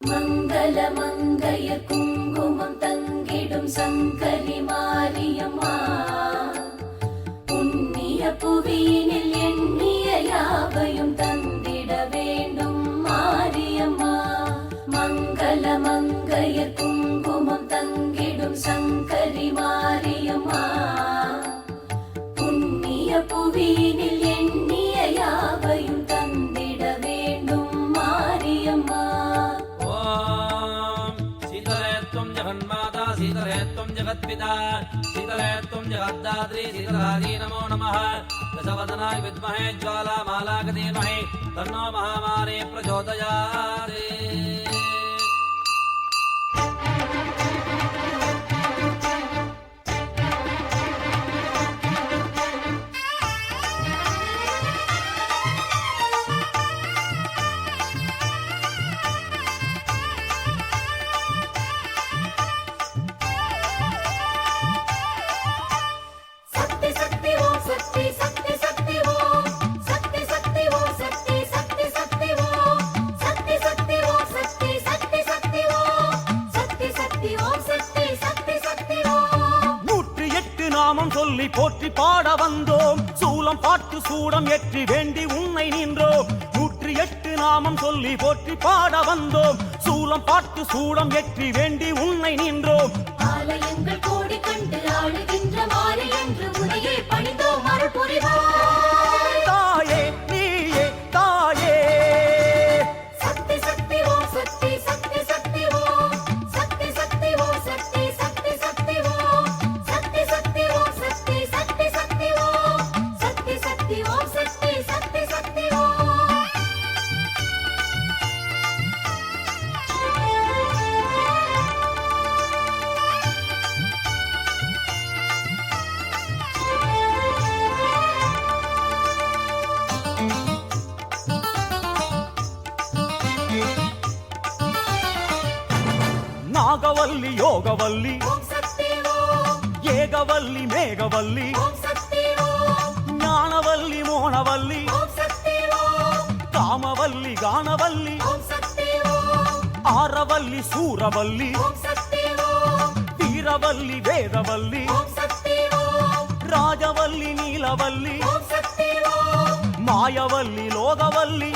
மங்கள மங்கைய குங்குமம் தங்கிடும் சங்கரி மாரியம்மா. புண்ணிய புவியினில் எண்ணிய யாவையும் தந்திட வேண்டும் மாரியம்மா. மங்கள மங்கைய குங்குமம் தங்கிடும் சங்கரி மாரியம்மா. புண்ணிய புவியினில் जगत्पिता शीतले त्वं जगद्दात्री शीतलादी नमो नमः। दशवदनाय विद्महे ज्वालामालाक धीमहि तन्नो महामारी प्रचोदयात्। சொல்லி போற்றி பாட வந்தோம். சூலம் பாட்டு சூடம் ஏற்றி வேண்டி உன்னை நின்றோம். நூற்றி எட்டு நாமம் சொல்லி போற்றி பாட வந்தோம். சூலம் பாட்டு சூடம் ஏற்றி வேண்டி உன்னை நின்றோம். ஆலயங்கள் கோடி கண்டு ஆளுகின்ற యోగవల్లి ఏగవల్లి మేఘవల్లి. జ్ఞానవల్లి మోనవల్లి. కామవల్లి గానవల్లి. ఆరవల్లి సూరవల్లి. వీరవల్లి వేదవల్లి. రాజవల్లి నీలవల్లి. మాయవల్లి లోగవల్లి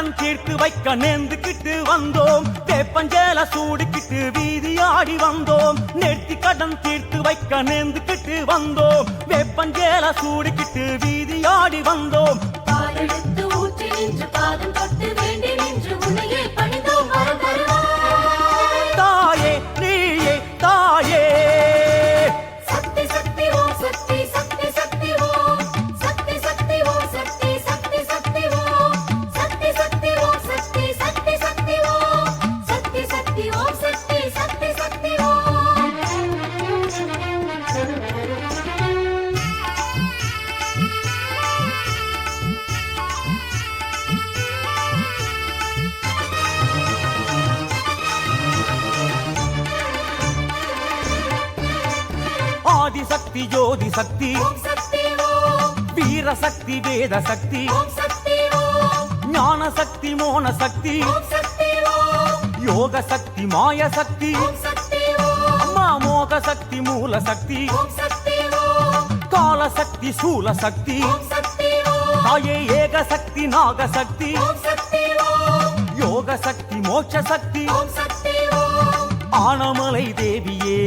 கடன் தீர்த்து வைக்க நேர்ந்துக்கிட்டு வந்தோம். வேப்பஞ்சேல சூடிக்கிட்டு ஆடி வந்தோம். நேற்று கடன் தீர்த்து வைக்க நேர்ந்துக்கிட்டு வந்தோம். வேப்பஞ்சேல சூடிக்கிட்டு ஆடி வந்தோம். பாலெடுத்து ஊற்றி நின்று பாதம் தொட்டு வேண்டி நின்று உன்னையே பணி శక్తి జ్యోతి శక్తి. వీర శక్తి వేద శక్తి. జ్ఞాన శక్తి మోన శక్తి. యోగ శక్తి మాయ శక్తి. మోగ శక్తి మూల శక్తి. కాల శక్తి శూల శక్తి. తాయే ఏక శక్తి నాగ శక్తి. యోగ శక్తి మోక్ష శక్తి. ఆనమలైతే